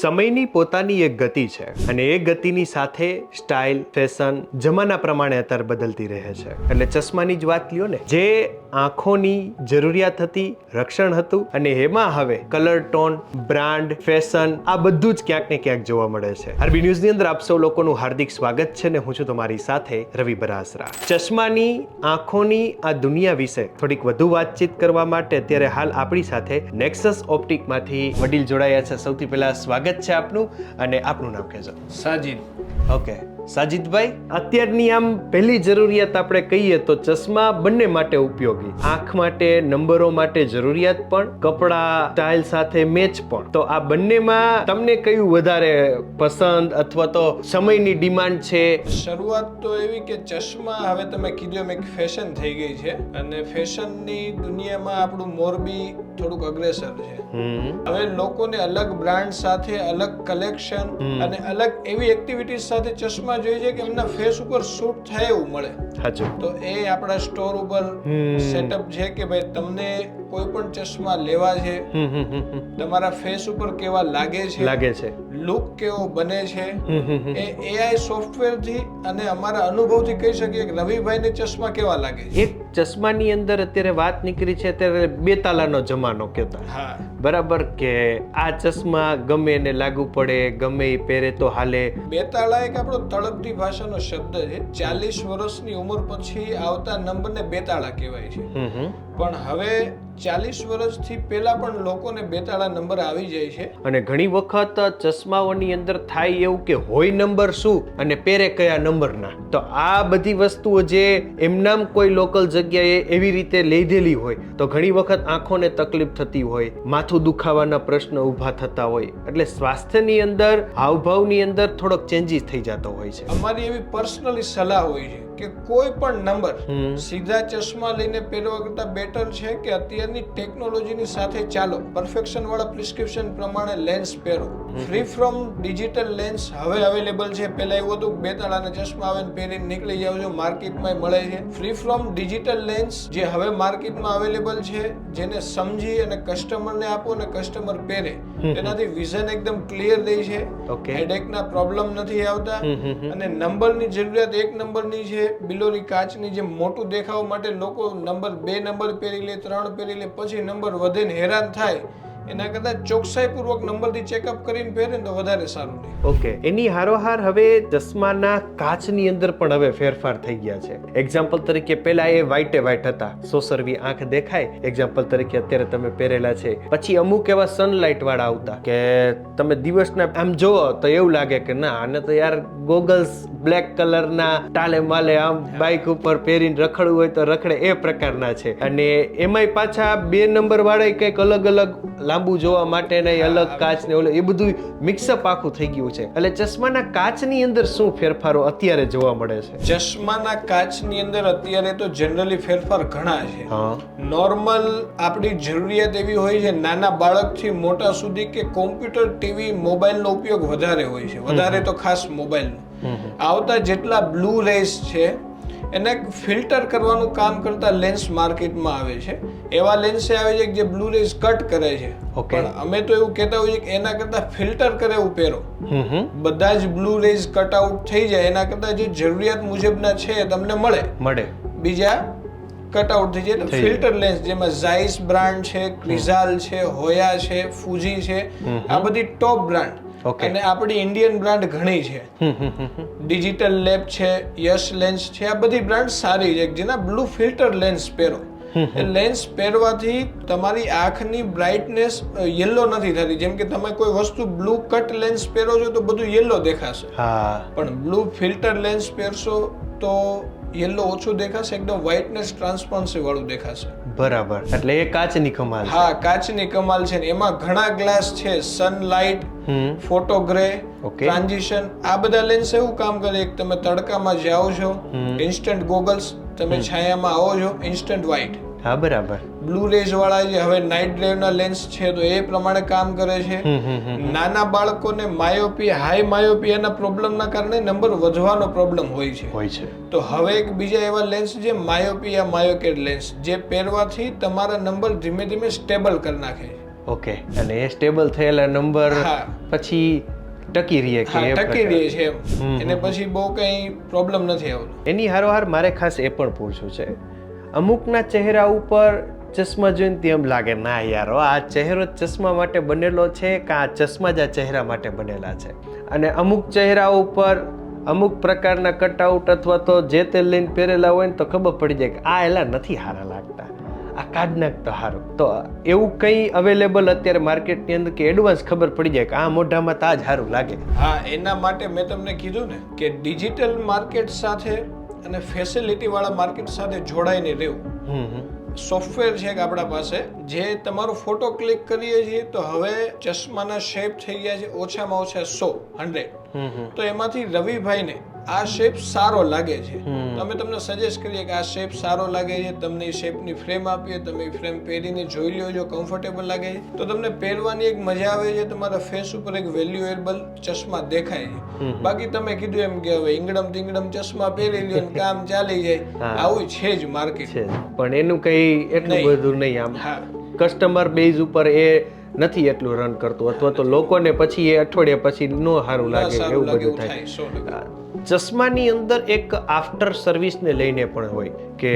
સમયની પોતાની એક ગતિ છે અને એ ગતિની સાથે સ્ટાઇલ, ફેશન જમાના પ્રમાણે અત્યારે બદલતી રહે છે. એટલે ચશ્માની જ વાત લ્યો ને. જે આંખોની જરૂરિયાત હતી, રક્ષણ હતું અને એમાં હવે કલર, ટોન, બ્રાન્ડ, ફેશન આ બધું જ ક્યાંક ને ક્યાંક જોવા મળે છે. આરબી ન્યૂઝની અંદર આપ સૌ લોકોનું હાર્દિક સ્વાગત છે ને હું છું તમારી સાથે રવિ બરાસરા. ચશ્માની આંખોની આ દુનિયા વિશે થોડીક વધુ વાતચીત કરવા માટે અત્યારે હાલ આપણી સાથે નેક્સસ ઓપ્ટિકમાંથી વડીલ જોડાયા છે. સૌથી પહેલા સ્વાગત છે આપનું અને આપનું નામ કહેજો. સાજીદ. ઓકે. સાજીદભાઈ અત્યારની આમ પહેલી જરૂરિયાત આપણે કહીએ તો ચશ્મા બંને માટે ઉપયોગી. આંખ માટે નંબરો માટે જરૂરિયાત પણ કપડા સ્ટાઇલ સાથે મેચ પણ. તો આ બંનેમાં તમને કયું વધારે પસંદ અથવા તો સમયની ડિમાન્ડ છે? શરૂઆત તો એવી કે ચશ્મા હવે તમે કીધું એમ એક ફેશન થઈ ગઈ છે. અને ફેશનની દુનિયામાં આપણું મોરબી થોડુંક અગ્રેસર છે. હવે લોકોને અલગ બ્રાન્ડ સાથે અલગ કલેક્શન અને અલગ એવી એક્ટિવિટીઝ સાથે ચશ્મા જોઈએ છે કે એમના ફેસ ઉપર શૂટ થાય એવું મળે. તો એ આપણા સ્ટોર ઉપર સેટઅપ છે કે ભાઈ તમને કોઈ પણ ચશ્મા લેવા છે. તમારા ફેસ ઉપર કેવા લાગે છે લાગે છે. લુક કેવો બને છે. એ એઆઈ સોફ્ટવેરથી અને અમારા અનુભવથી કહી શકીએ કે રવિભાઈને ચશ્મા કેવા લાગે છે? એક ચશ્માની અંદર અત્યારે વાત નીકળી છે અત્યારે બે તાલાનો જમાનો કહેતા. હા. બરાબર કે આ ચશ્મા ગમે એને લાગુ પડે ગમે એ પહેરે તો હાલે. બેતાળા એક આપણો તળપતી ભાષાનો શબ્દ છે. ચાલીસ વર્ષની ઉંમર પછી આવતા નંબરને બેતાળા કહેવાય છે. પણ હવે ચાલીસ વર્ષથી પહેલાં પણ લોકોને બેતાળા નંબર આવી જાય છે. અને ઘણી વખત ચશ્માઓની અંદર થાય એવું કે હોય નંબર શું અને પહેરે કયા નંબરના. તો આ બધી વસ્તુઓ જે એમનામ કોઈ લોકલ જગ્યાએ એવી રીતે લીધેલી હોય તો ઘણી વખત આંખોને તકલીફ થતી હોય માથું દુખાવાના પ્રશ્ન ઊભા થતા હોય એટલે સ્વાસ્થ્યની અંદર હાવભાવની અંદર થોડોક ચેન્જીસ થઈ જતો હોય છે. અમારી એવી પર્સનલી સલાહ હોય છે. કે કોઈ પણ નંબર સીધા ચશ્મા લઈને પહેરવા કરતા બેટર છે કે અત્યારની ટેકનોલોજીની સાથે ચાલો. પરફેક્શન વાળા પ્રિસ્ક્રિપ્શન પ્રમાણે લેન્સ પહેરો. ફ્રી ફ્રોમ ડિજિટલ લેન્સ હવે અવેલેબલ છે. પહેલા એવું હતું બે તળાના ચશ્મા આવે પહેરીને નીકળી જાવ છો માર્કેટમાં મળે છે. ફ્રી ફ્રોમ ડિજિટલ લેન્સ જે હવે માર્કેટમાં અવેલેબલ છે જેને સમજી અને કસ્ટમરને આપો અને કસ્ટમર પહેરે. તેનાથી વિઝન એકદમ ક્લિયર રહે છે. હેડેકના પ્રોબ્લેમ નથી આવતા. અને નંબરની જરૂરિયાત એક નંબરની છે. બિલોરી કાચની જે મોટું દેખાવ માટે લોકો નંબર બે નંબર પહેરી લે, ત્રણ પહેરી લે, પછી નંબર વધે ને હેરાન થાય. એના કરતાં ચોકસાઈપૂર્વક નંબરથી ચેકઅપ કરીને પહેરે તો વધારે સારું રહે. ઓકે એની હારોહાર હવે ચશ્માના કાચની અંદર પણ હવે ફેરફાર થઈ ગયા છે. એક્ઝામ્પલ તરીકે પહેલા એ વ્હાઈટે વ્હાઈટ હતા. સોસરવી આંખ દેખાય. એક્ઝામ્પલ તરીકે અત્યારે તમે પહેરેલા છે. પછી અમુક એવા સનલાઇટ વાળા આવતા કે તમે દિવસના આમ જોવો તો એવું લાગે કે ના, આને તો યાર ગોગલ્સ બ્લેક કલરના ટાલે માલે આમ બાઇક ઉપર પહેરીને રખડવું હોય તો રખડે એ પ્રકારના છે. અને એમાંય પાછા બે નંબર વાળા કંઈક અલગ અલગ લાંબુ જોવા માટે ને અલગ કાચ ને ઓલું એ બધું મિક્સઅપ આખું થઈ ગયું છે. એટલે ચશ્માના કાચની અંદર શું ફેરફારો અત્યારે જોવા મળે છે? ચશ્માના કાચની અંદર અત્યારે તો જનરલી ફેરફાર ઘણા છે. નોર્મલ આપણી જરૂરિયાત એવી હોય છે નાના બાળકથી મોટા સુધી કે કોમ્પ્યુટર ટીવી મોબાઈલનો ઉપયોગ વધારે હોય છે. વધારે તો ખાસ મોબાઈલનો આવતા જેટલા બ્લુ રેસ છે એને ફિલ્ટર કરવાનું કામ કરતા લેન્સ માર્કેટમાં આવે છે. એવા લેન્સ આવે છે કે જે બ્લુ રેઝ કટ કરે છે. પણ અમે તો એવું કહેતા હોઈએ કે એના કરતા ફિલ્ટર કરે એવું પહેરો બધા જ બ્લુ રેઝ કટ આઉટ થઈ જાય. એના કરતા જે જરૂરિયાત મુજબના છે તમને મળે. મળે. બીજા કટ આઉટ થઈ જાય. એટલે ફિલ્ટર લેન્સ જેમાં ઝાઇસ બ્રાન્ડ છે ક્રિઝાલ છે હોયા છે ફુજી છે. આ બધી ટોપ બ્રાન્ડ. અને આપણી ઇન્ડિયન બ્રાન્ડ ઘણી છે. હમ હમ હમ હમ. ડિજિટલ લેબ છે યશ લેન્સ છે આ બધી બ્રાન્ડ સારી છે જેના બ્લુ ફિલ્ટર લેન્સ પહેરો. લેન્સ પહેરવાથી તમારી આંખની બ્રાઇટનેસ યલો નથી થતી. જેમ કે તમે કોઈ વસ્તુ બ્લુ કટ લેન્સ પહેરો છો તો બધું યલો દેખાશે. હા. પણ બ્લુ ફિલ્ટર લેન્સ પહેરશો તો યલો ઓછું દેખાશે એકદમ વ્હાઇટનેસ ટ્રાન્સપરન્સી વાળું દેખાશે. બરાબર. એટલે એ કાચની કમાલ હા કાચની કમાલ છે ને એમાં ઘણા ગ્લાસ છે સનલાઇટ ફોટો ગ્રે. ટ્રાન્ઝિશન આ બધા લેન્સ એવું કામ કરે એક તમે તડકામાં જાઓ છો ઇન્સ્ટન્ટ ગોગલ્સ તમે છાયામાં આવો છો ઇન્સ્ટન્ટ વ્હાઇટ હા બરાબર. બ્લુ રેઝ વાળા જે હવે નાઇટ ડ્રાઈવ ના લેન્સ છે તો એ પ્રમાણે કામ કરે છે. નાના બાળકોને માયોપિયા હાઈ માયોપિયાના પ્રોબ્લેમના કારણે નંબર વધવાનો પ્રોબ્લેમ હોય છે. હોય છે. તો હવે એક બીજા એવા લેન્સ જે માયોપિયા માયોકેડ લેન્સ જે પહેરવાથી તમારા નંબર ધીમે ધીમે સ્ટેબલ કરી નાખે છે. ઓકે અને એ સ્ટેબલ થયેલા નંબર પછી ટકી રહીએ કે ટકી રહીએ રહે છે એમ. એને પછી બહુ કઈ પ્રોબ્લેમ નથી આવતો. એની હારોહાર મારે ખાસ એ પણ પૂછવું છે અમુકના ચહેરા ઉપર ચશ્મા જોઈને તેમ લાગે, ના યાર આ ચહેરો ચશ્મા માટે બનેલો છે કે આ ચશ્મા જ આ ચહેરા માટે બનેલા છે? અને અમુક ચહેરા ઉપર અમુક પ્રકારના કટઆઉટ અથવા તો જે તે લઈને પહેરેલા હોય ને તો ખબર પડી જાય કે આ એલા નથી સારા લાગતા. આ કાઢ તો સારું તો એવું કંઈ અવેલેબલ અત્યારે માર્કેટની અંદર કે એડવાન્સ ખબર પડી જાય કે આ મોઢામાં તો આ જ સારું લાગે. હા, એના માટે મેં તમને કીધું ને કે ડિજિટલ માર્કેટ સાથે અને ફેસિલિટી વાળા માર્કેટ સાથે જોડાઈને રહેવું. સોફ્ટવેર છે કે આપણા પાસે જે તમારો ફોટો ક્લિક કરીએ છીએ તો હવે ચશ્માના શેપ થઈ ગયા છે ઓછામાં ઓછા સો હંડ્રેડ તો એમાંથી રવિભાઈને આ શેપ સારો લાગે છે. અમે તમને સજેસ્ટ કરીએ કે આ શેપ સારો લાગે છે તમને એ શેપની ફ્રેમ આપીએ તમે ફ્રેમ પહેરીને જોઈ લ્યો જો કમ્ફર્ટેબલ લાગે છે. તો તમને પહેરવાની એક મજા આવે છે તમારા ફેસ ઉપર એક વેલ્યુએબલ ચશ્મા દેખાય છે. બાકી તમે કીધું એમ કે હવે ઈંગડમ તીંગડમ ચશ્મા પહેરી લ્યો ને કામ ચાલી જાય. આવું છે જ માર્કેટ છે પણ એનું કંઈ એટલું બધું નહીં આમ. કસ્ટમર બેઝ ઉપર એ નથી એટલું રન કરતું. અથવા તો લોકોને પછી એ અઠવાડિયા પછી નો સારું લાગે એવું બધું થાય. ચશ્માની અંદર એક આફ્ટર સર્વિસને લઈને પણ હોય કે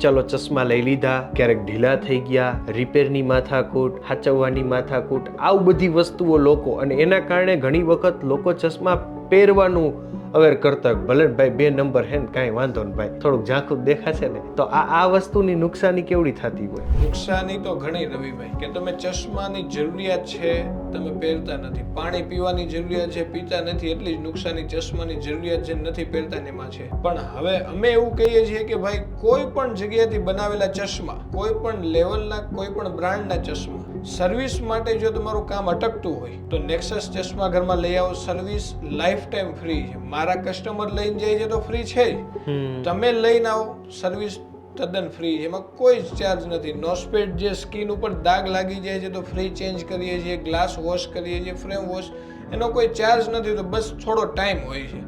ચલો ચશ્મા લઈ લીધા, ક્યારેક ઢીલા થઈ ગયા રિપેરની માથાકૂટ, હાચવવાની માથાકૂટ, આવું બધી વસ્તુઓ લોકો, અને એના કારણે ઘણી વખત લોકો ચશ્મા પહેરવાનું અવેર કરતા હોય. ભલે ભાઈ બે નંબર હે ને, કાંઈ વાંધો ને ભાઈ, થોડુંક ઝાંખું દેખાશે ને, તો આ આ વસ્તુની નુકસાની કેવડી થતી હોય નુકસાની તો ઘણી રવિભાઈ કે તમે ચશ્માની જરૂરિયાત છે, તમે પહેરતા નથી પાણી પીવાની જરૂરિયાત છે, પીતા નથી, એટલી જ નુકસાની ચશ્માની જરૂરિયાત જે નથી પહેરતા એમાં છે પણ હવે અમે એવું કહીએ છીએ કે ભાઈ, કોઈ પણ જગ્યાએથી બનાવેલા ચશ્મા, કોઈ પણ લેવલના કોઈ પણ બ્રાન્ડના ચશ્મા સર્વિસ માટે જો તમારું કામ અટકતું હોય તો નેક્સસ ચશ્મા ઘરમાં લઈ આવો. સર્વિસ લાઈફ ટાઈમ ફ્રી છે. મારા કસ્ટમર લઈને જાય છે તો ફ્રી છે જ. તમે લઈને આવો. સર્વિસ તદ્દન ફ્રી છે. એમાં કોઈ જ ચાર્જ નથી. નોસ્પેડ જે સ્કિન ઉપર દાગ લાગી જાય છે તો ફ્રી ચેન્જ કરીએ છીએ. ગ્લાસ વોશ કરીએ છીએ ફ્રેમ વોશ એનો કોઈ ચાર્જ નથી તો બસ થોડો ટાઈમ હોય છે.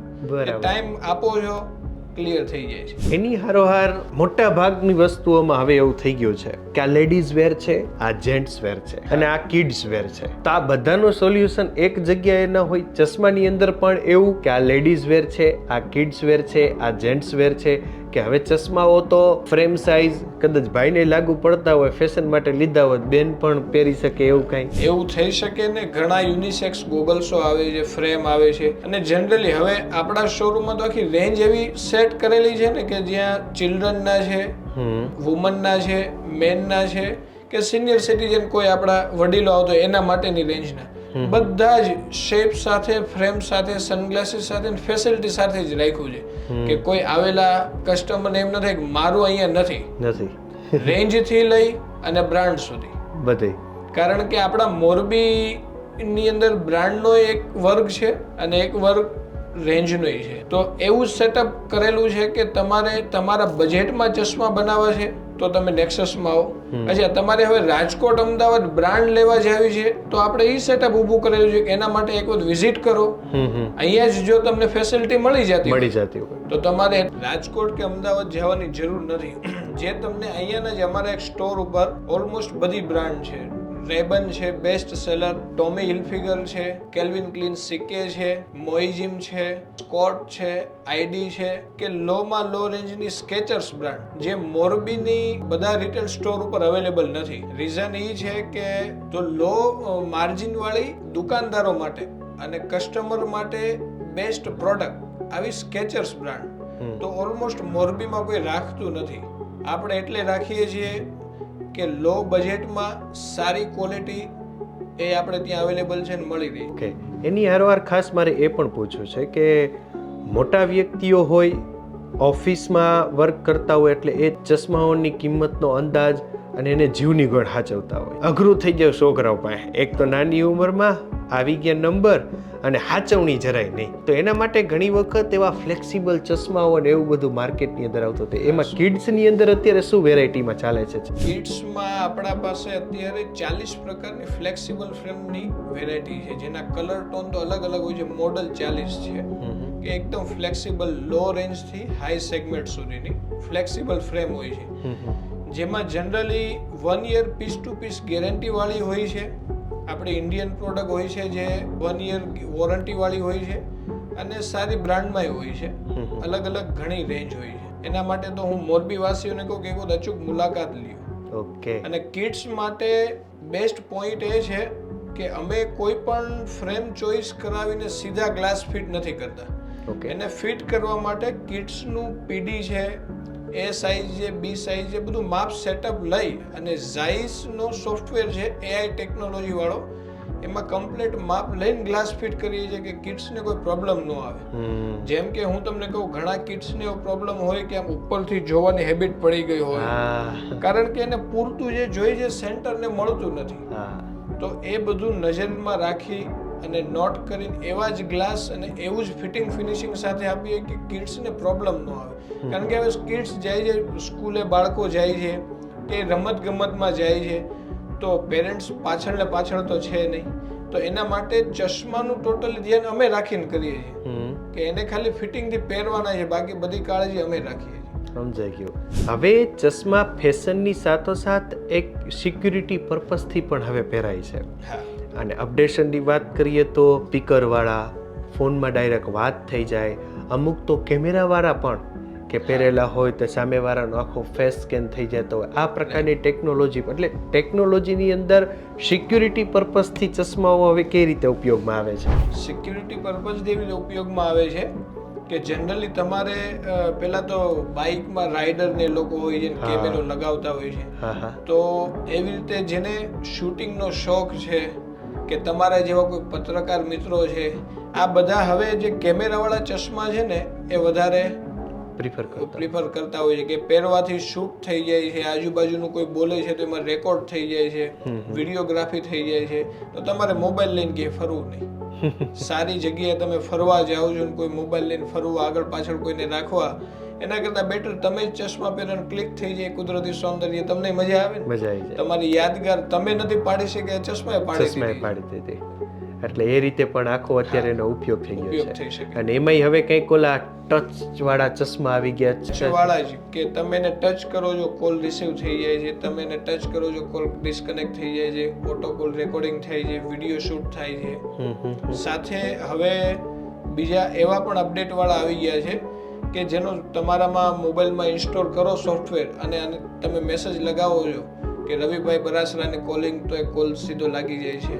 ટાઈમ આપો છો. ક્લિયર થઈ જાય છે. એની હારોહાર મોટા ભાગની વસ્તુઓમાં હવે એવું થઈ ગયું છે કે આ લેડીઝ વેર છે, આ જેન્ટ્સ વેર છે અને આ કિડ્સ વેર છે. તો આ બધાનું સોલ્યુશન એક જગ્યાએ ન હોય, ચશ્માની અંદર પણ એવું કે આ લેડીઝ વેર છે, આ કિડ્સ વેર છે, આ જેન્ટ્સ વેર છે કે હવે ચશ્માઓ તો ફ્રેમ સાઇઝ કદાચ ભાઈને લાગુ પડતા હોય ફેશન માટે લીધા હોય બેન પણ પહેરી શકે એવું કાંઈ? એવું થઈ શકે ને? ઘણા યુનિસેક્સ ગોગલ્સો આવે છે ફ્રેમ આવે છે. અને જનરલી હવે આપણા શોરૂમમાં તો આખી રેન્જ એવી સેટ કરેલી છે ને કે જ્યાં ચિલ્ડ્રનના છે વુમનના છે મેનના છે કે સિનિયર સિટીઝન કોઈ આપણા વડીલો આવતો એના માટેની રેન્જના બધા જ શેપ સાથે ફ્રેમ સાથે સનગ્લાસીસ સાથે ફેસિલિટી સાથે જ રાખ્યું છે. કે કોઈ આવેલા કસ્ટમરને એમ ન થાય કે મારું અહીંયા નથી. નથી. રેન્જથી લઈ અને બ્રાન્ડ સુધી. બધે. કારણ કે આપણા મોરબી ની અંદર બ્રાન્ડનો એક વર્ગ છે અને એક વર્ગ રેન્જનો છે. તો એવું સેટઅપ કરેલું છે કે તમારે તમારા બજેટમાં ચશ્મા બનાવવા છે તો તમે નેક્સસમાં આવો. અચ્છા તમારે હવે રાજકોટ અમદાવાદ બ્રાન્ડ લેવા જાવી છે તો આપણે એ સેટઅપ ઊભું કરેલું છે કે એના માટે એક વખત વિઝિટ કરો. અહીંયા જ જો તમને ફેસિલિટી મળી જતી મળી જતી હોય. તો તમારે રાજકોટ કે અમદાવાદ જવાની જરૂર નથી. જે તમને અહીંયાના જ અમારા એક સ્ટોર ઉપર ઓલમોસ્ટ બધી બ્રાન્ડ છે. રેબન છે બેસ્ટ સેલર ટોમી હિલફિગર છે કેલ્વિન ક્લીન સિકે છે મોઇજિમ છે સ્કોટ છે આઈડી છે કે લોમાં લો રેન્જની સ્કેચર્સ બ્રાન્ડ જે મોરબીની બધા રિટેલ સ્ટોર ઉપર અવેલેબલ નથી. રીઝન એ છે કે તો લો માર્જિનવાળી દુકાનદારો માટે અને કસ્ટમર માટે બેસ્ટ પ્રોડક્ટ આવી સ્કેચર્સ બ્રાન્ડ તો ઓલમોસ્ટ મોરબીમાં કોઈ રાખતું નથી. આપણે એટલે રાખીએ છીએ કે લો બજેટમાં સારી ક્વોલિટી એ આપણે ત્યાં અવેલેબલ છે ને મળી રહી. ઓકે એની હારવાર ખાસ મારે એ પણ પૂછવું છે કે મોટા વ્યક્તિઓ હોય, ઓફિસમાં વર્ક કરતા હોય એટલે એ ચશ્માઓની કિંમતનો અંદાજ અને એને જીવની ગળ સાચવતા હોય. અઘરું થઈ જાય છોકરાઓ પાસે. એક તો નાની ઉંમરમાં આવી ગયા નંબર અને હાચવણી જરાય નહીં. તો એના માટે ઘણી વખત એવા ફ્લેક્સિબલ ચશ્માઓ અને એવું બધું માર્કેટની અંદર આવતું હતું. એમાં કિડ્સની અંદર અત્યારે શું વેરાયટીમાં ચાલે છે? કિડ્સમાં આપણા પાસે અત્યારે ચાલીસ પ્રકારની ફ્લેક્સિબલ ફ્રેમની વેરાયટી છે. જેના કલર ટોન તો અલગ અલગ હોય છે. મોડલ ચાલીસ છે. કે એકદમ ફ્લેક્સિબલ લો રેન્જથી હાઈ સેગમેન્ટ સુધીની ફ્લેક્સિબલ ફ્રેમ હોય છે. જેમાં generally one year piece two piece guarantee વાળી હોય છે. આપણી ઇન્ડિયન પ્રોડક્ટ હોય છે જે વન યર વોરંટી વાળી હોય છે અને સારી બ્રાન્ડમાંય હોય છે. અલગ અલગ ઘણી રેન્જ હોય છે. એના માટે તો હું મોરબી વાસીઓને કહું કે એક અચૂક મુલાકાત લ્યો. ઓકે. અને કિડ્સ માટે બેસ્ટ પોઈન્ટ એ છે કે અમે કોઈ પણ ફ્રેમ ચોઈસ કરાવીને સીધા ગ્લાસ ફિટ નથી કરતા. એને ફિટ કરવા માટે કિડ્સનું પીડી છે એ સાઇઝ છે બી સાઇઝ છે બધું માપ સેટઅપ લઈ અને ઝાઇસનો સોફ્ટવેર છે એઆઈ ટેકનોલોજી વાળો એમાં કમ્પ્લીટ માપ લઈને ગ્લાસ ફિટ કરીએ છીએ કે કિડ્સને કોઈ પ્રોબ્લેમ ન આવે. જેમ કે હું તમને કહું ઘણા કિડ્સને એવો પ્રોબ્લેમ હોય કે આમ ઉપરથી જોવાની હેબિટ પડી ગઈ હોય. કારણ કે એને પૂરતું જે જોઈ છે સેન્ટરને મળતું નથી. તો એ બધું નજરમાં રાખી અને નોટ કરીને એવા જ ગ્લાસ અને એવું જ ફિટિંગ ફિનિશિંગ સાથે આપીએ કે કિડ્સને પ્રોબ્લેમ ન આવે. કારણ કે હવે કિડ્સ જાય છે સ્કૂલે બાળકો જાય છે કે રમત ગમતમાં જાય છે તો પેરેન્ટ્સ પાછળ ને પાછળ તો છે નહીં. તો એના માટે ચશ્માનું ટોટલી ધ્યાન અમે રાખીને કરીએ છીએ. કે એને ખાલી ફિટિંગથી પહેરવાના છે બાકી બધી કાળજી અમે રાખીએ છીએ. સમજાઈ ગયું. હવે ચશ્મા ફેશનની સાથોસાથ એક સિક્યુરિટી પર્પઝથી પણ હવે પહેરાય છે. હા. અને અપડેશનની વાત કરીએ તો સ્પીકરવાળા ફોનમાં ડાયરેક્ટ વાત થઈ જાય. અમુક તો કેમેરાવાળા પણ કે પહેરેલા હોય તો સામેવાળાનો આખો ફેસ સ્કેન થઈ જતો હોય. આ પ્રકારની ટેકનોલોજી એટલે ટેકનોલોજીની અંદર સિક્યુરિટી પર્પઝથી ચશ્માઓ હવે કઈ રીતે ઉપયોગમાં આવે છે? સિક્યુરિટી પર્પઝ એવી રીતે ઉપયોગમાં આવે છે કે જનરલી તમારે પહેલાં તો બાઇકમાં રાઇડર ને લોકો હોય છે કેમેરો લગાવતા હોય છે. તો એવી રીતે જેને શૂટિંગનો શોખ છે કે તમારા જેવા કોઈ પત્રકાર મિત્રો છે આ બધા હવે જે કેમેરાવાળા ચશ્મા છે ને એ વધારે પ્રિફર પ્રિફર કરતા હોય છે કે પહેરવાથી શૂટ થઈ જાય છે આજુબાજુનું કોઈ બોલે છે તો એમાં રેકોર્ડ થઈ જાય છે. વિડીયોગ્રાફી થઈ જાય છે તો તમારે મોબાઈલ લઈને કે ફરવું નહીં સારી જગ્યાએ તમે ફરવા જાઓ છો ને કોઈ મોબાઈલ લઈને ફરવા આગળ પાછળ કોઈને રાખવા એના કરતાં બેટર તમે જ ચશ્મા પહેરો ક્લિક થઈ જાય કુદરતી સૌંદર્ય તમને મજા આવે ને? મજા આવી જાય. તમારી યાદગાર તમે નથી પાડી શક્યા ચશ્મા પાડી ચશ્માએ પાડી દીધી. એટલે એ રીતે પણ આખો અત્યારે એનો ઉપયોગ થઈ ગયો છે. અને એમાંય હવે કંઈક ઓલા ટચ વાળા ચશ્મા આવી ગયા છે. વાળા જ કે તમે એને ટચ કરો છો કોલ રિસીવ થઈ જાય છે. તમે એને ટચ કરો છો કોલ ડિસ્કનેક્ટ થઈ જાય છે. ઓટો કોલ રેકોર્ડિંગ થાય છે. વીડિયો શૂટ થાય છે. સાથે હવે બીજા એવા પણ અપડેટ વાળા આવી ગયા છે. કે જેનો તમારામાં મોબાઈલમાં ઇન્સ્ટોલ કરો સોફ્ટવેર અને આને તમે મેસેજ લગાવો છો કે રવિભાઈ બરાસરાને કોલિંગ તો એ કોલ સીધો લાગી જાય છે.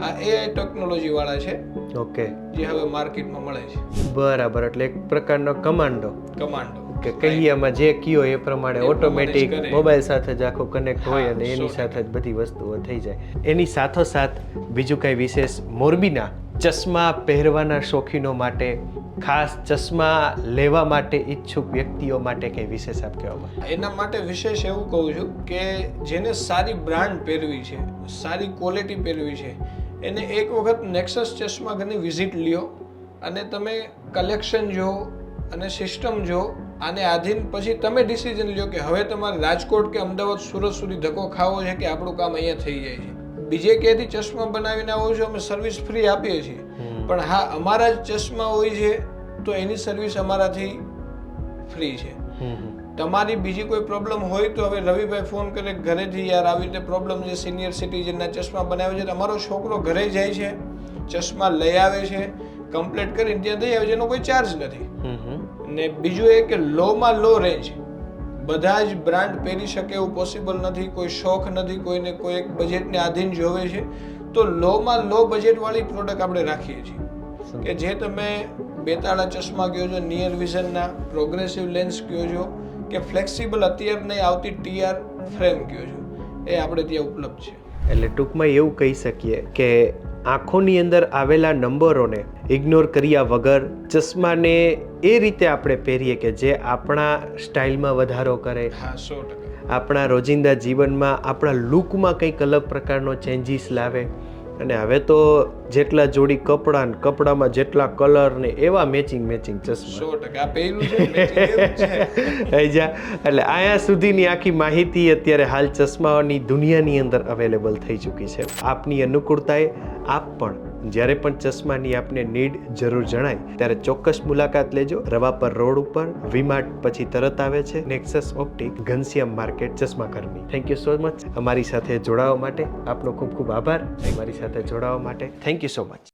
આ એઆઈ ટેકનોલોજી વાળા છે. ઓકે. જે હવે માર્કેટમાં મળે છે. બરાબર એટલે એક પ્રકારનો કમાન્ડો કમાન્ડો કે કહીયામાં જે કયો એ પ્રમાણે ઓટોમેટિક. મોબાઈલ સાથે જ આખો કનેક્ટ હોય અને એની સાથે જ બધી વસ્તુઓ થઈ જાય. એની સાથોસાથ બીજું કઈ વિશેષ મોરબીના ચશ્મા પહેરવાના શોખીનો માટે, ખાસ ચશ્મા લેવા માટે ઈચ્છુક વ્યક્તિઓ માટે કે વિશેષ આપ કહેવામાં એના માટે વિશેષ એવું કહું છું કે જેને સારી બ્રાન્ડ પહેરવી છે, સારી ક્વોલિટી પહેરવી છે, એને એક વખત નેક્સસ ચશ્મા ઘરની વિઝિટ લ્યો અને તમે કલેક્શન જો અને સિસ્ટમ જો, આને આધીન પછી તમે ડિસિઝન લ્યો કે હવે તમારે રાજકોટ કે અમદાવાદ સુરત સુધી ધક્કો ખાવો છે કે આપણું કામ અહીંયા થઈ જાય છે. બીજે ક્યાંથી ચશ્મા બનાવીને આવો છો અમે સર્વિસ ફ્રી આપીએ છીએ. પણ હા અમારા જ ચશ્મા હોય છે તો એની સર્વિસ અમારાથી ફ્રી છે. તમારી બીજી કોઈ પ્રોબ્લેમ હોય તો હવે રવિભાઈ ફોન કરે ઘરેથી યાર આવી રીતે પ્રોબ્લેમ છે સિનિયર સિટીઝનના ચશ્મા બનાવે છે અમારો છોકરો ઘરે જાય છે ચશ્મા લઈ આવે છે કમ્પ્લેટ કરીને ત્યાં દઈ આવે છે એનો કોઈ ચાર્જ નથી. ને બીજું એ કે લોમાં લો રેન્જ બધા જ બ્રાન્ડ પહેરી શકે એવું પોસિબલ નથી. કોઈ શોખ નથી કોઈને કોઈ એક બજેટને આધીન જોવે છે. તો લોમાં લો બજેટવાળી પ્રોડક્ટ આપણે રાખીએ છીએ. કે જે તમે બેતાળા ચશ્મા કહો છો નિયર વિઝનના પ્રોગ્રેસિવ લેન્સ કહો છો કે ફ્લેક્સિબલ અત્યાર નહીં આવતી ટીઆર ફ્રેમ કહો છો એ આપણે ત્યાં ઉપલબ્ધ છે. એટલે ટૂંકમાં એવું કહી શકીએ કે આંખોની અંદર આવેલા નંબરોને ઇગ્નોર કર્યા વગર ચશ્માને એ રીતે આપણે પહેરીએ કે જે આપણા સ્ટાઇલમાં વધારો કરે. આપણા રોજિંદા જીવનમાં આપણા લુકમાં કંઈક અલગ પ્રકારનો ચેન્જીસ લાવે. અને હવે તો જેટલા જોડી કપડા ને કપડામાં જેટલા કલર ને એવા મેચિંગ મેચિંગ ચશ્મા. એટલે અહીંયા સુધીની આખી માહિતી અત્યારે હાલ ચશ્માઓની દુનિયાની અંદર અવેલેબલ થઈ ચૂકી છે. આપની અનુકૂળતાએ આપ પણ જ્યારે પણ ચશ્માની આપને નીડ જરૂર જણાય, ત્યારે ચોક્કસ મુલાકાત લેજો. રવાપર રોડ ઉપર વીમાર્ટ પછી તરત આવે છે. નેક્સસ ઓપ્ટિક ઘનશ્યામ માર્કેટ, ચશ્મા કર્મી. થેન્ક યુ સો મચ અમારી સાથે જોડાવા માટે આપનો ખૂબ ખૂબ આભાર. અમારી સાથે જોડાવા માટે થેન્ક યુ સો મચ